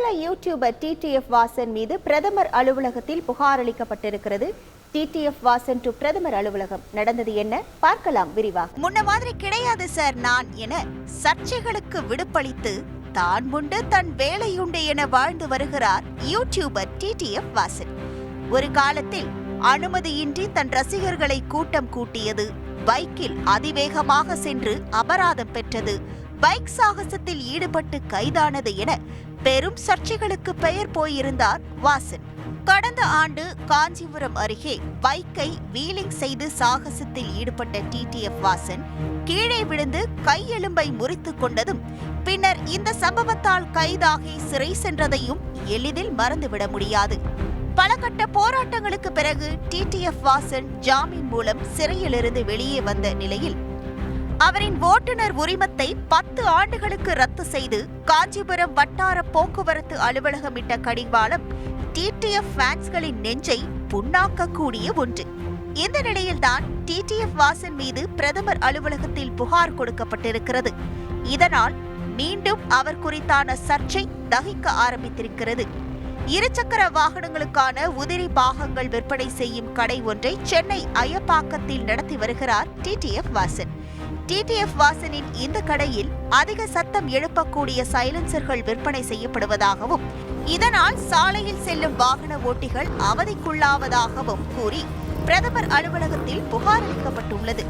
பிரபல YouTuber TTF Vasan மீது பிரதமர் அலுவலகத்தில் புகார் அளிக்கப்பட்டிருக்கிறது. டிடிஎஃப் வாசன் டு பிரதமர் அலுவலகம். நடந்தது என்ன? பார்க்கலாம் விரிவாக. முன்ன மாதிரி கிடையாது சார் நான் என சர்ச்சைகளுக்கு விடுப்பளித்து தான் உண்டு தன் வேலையுண்டு என வாழ்ந்து வருகிறார் யூடியூபர் டிடிஎஃப் வாசன். ஒரு காலத்தில் அனுமதியின்றி தன் ரசிகர்களை கூட்டம் கூட்டியது பைக்கில் அதிவேகமாக சென்று அபராதம் பெற்றது பைக் சாகசத்தில் ஈடுபட்டு கைதானது என பெரும் சர்ச்சைகளுக்கு பெயர் போயிருந்தார் வாசன். கடந்த ஆண்டு காஞ்சிபுரம் அருகே பைக்கை வீலிங் செய்து சாகசத்தில் ஈடுபட்ட டிடிஎஃப் வாசன் கீழே விழுந்து கையெலும்பை முறித்து கொண்டதும் பின்னர் இந்த சம்பவத்தால் கைதாகி சிறை சென்றதையும் எளிதில் மறந்துவிட முடியாது. பல கட்ட போராட்டங்களுக்கு பிறகு டிடிஎஃப் வாசன் ஜாமீன் மூலம் சிறையிலிருந்து வெளியே வந்த நிலையில் அவரின் ஓட்டுநர் உரிமத்தை பத்து ஆண்டுகளுக்கு ரத்து செய்து காஞ்சிபுரம் வட்டார போக்குவரத்து அலுவலகமிட்ட கடிவாளம் டிடிஎஃப் ஃபேன்ஸ்களின் நெஞ்சை புண்ணாக்கக்கூடிய ஒன்று. இந்த நிலையில்தான் டிடிஎஃப் வாசன் மீது பிரதமர் அலுவலகத்தில் புகார் கொடுக்கப்பட்டிருக்கிறது. இதனால் மீண்டும் அவர் குறித்தான சர்ச்சை தகிக்க ஆரம்பித்திருக்கிறது. இருசக்கர வாகனங்களுக்கான உதிரி பாகங்கள் விற்பனை செய்யும் கடை ஒன்றை சென்னை அயப்பாக்கத்தில் நடத்தி வருகிறார் டிடிஎஃப் வாசன். டிடிஎஃப் வாசனின் இந்த கடையில் அதிக சத்தம் எழுப்பக்கூடிய சைலன்சர்கள் விற்பனை செய்யப்படுவதாகவும் இதனால் சாலையில் செல்லும் வாகன ஓட்டிகள் அவதிக்குள்ளாவதாகவும் கூறி பிரதமர் அலுவலகத்தில் புகார் அளிக்கப்பட்டுள்ளது.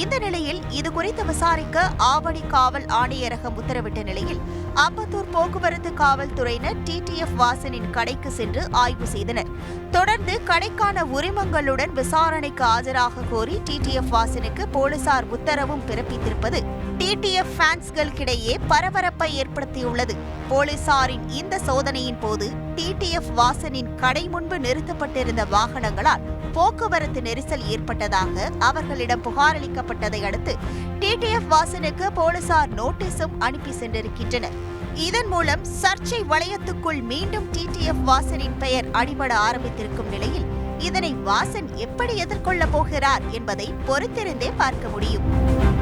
இந்த நிலையில் இது குறித்து விசாரிக்க ஆவணி காவல் ஆணையரகம் உத்தரவிட்ட நிலையில் அம்பத்தூர் போக்குவரத்து காவல்துறையினர் டிடிஎஃப் வாசனின் கடைக்கு சென்று ஆய்வு செய்தனர். தொடர்ந்து கடைக்கான உரிமங்களுடன் விசாரணைக்கு ஆஜராக கோரி டிடிஎஃப் வாசனுக்கு போலீசார் உத்தரவும் பிறப்பித்திருப்பது டிடிஎஃப் ஃபேன்ஸ்களுக்கிடையே பரபரப்பை ஏற்படுத்தியுள்ளது. போலீசாரின் இந்த சோதனையின் போது டிடிஎஃப் வாசனின் கடை முன்பு நிறுத்தப்பட்டிருந்த வாகனங்களால் போக்குவரத்து நெரிசல் ஏற்பட்டதாக அவர்களிடம் புகார் அளிக்கப்பட்டதை அடுத்து டிடிஎஃப் வாசனுக்கு போலீசார் நோட்டீஸும் அனுப்பி சென்றிருக்கின்றனர். இதன் மூலம் சர்ச்சை வளையத்துக்குள் மீண்டும் டிடிஎஃப் வாசனின் பெயர் அடிபட ஆரம்பித்திருக்கும் நிலையில் இதனை வாசன் எப்படி எதிர்கொள்ளப் போகிறார் என்பதை பொறுத்திருந்தே பார்க்க முடியும்.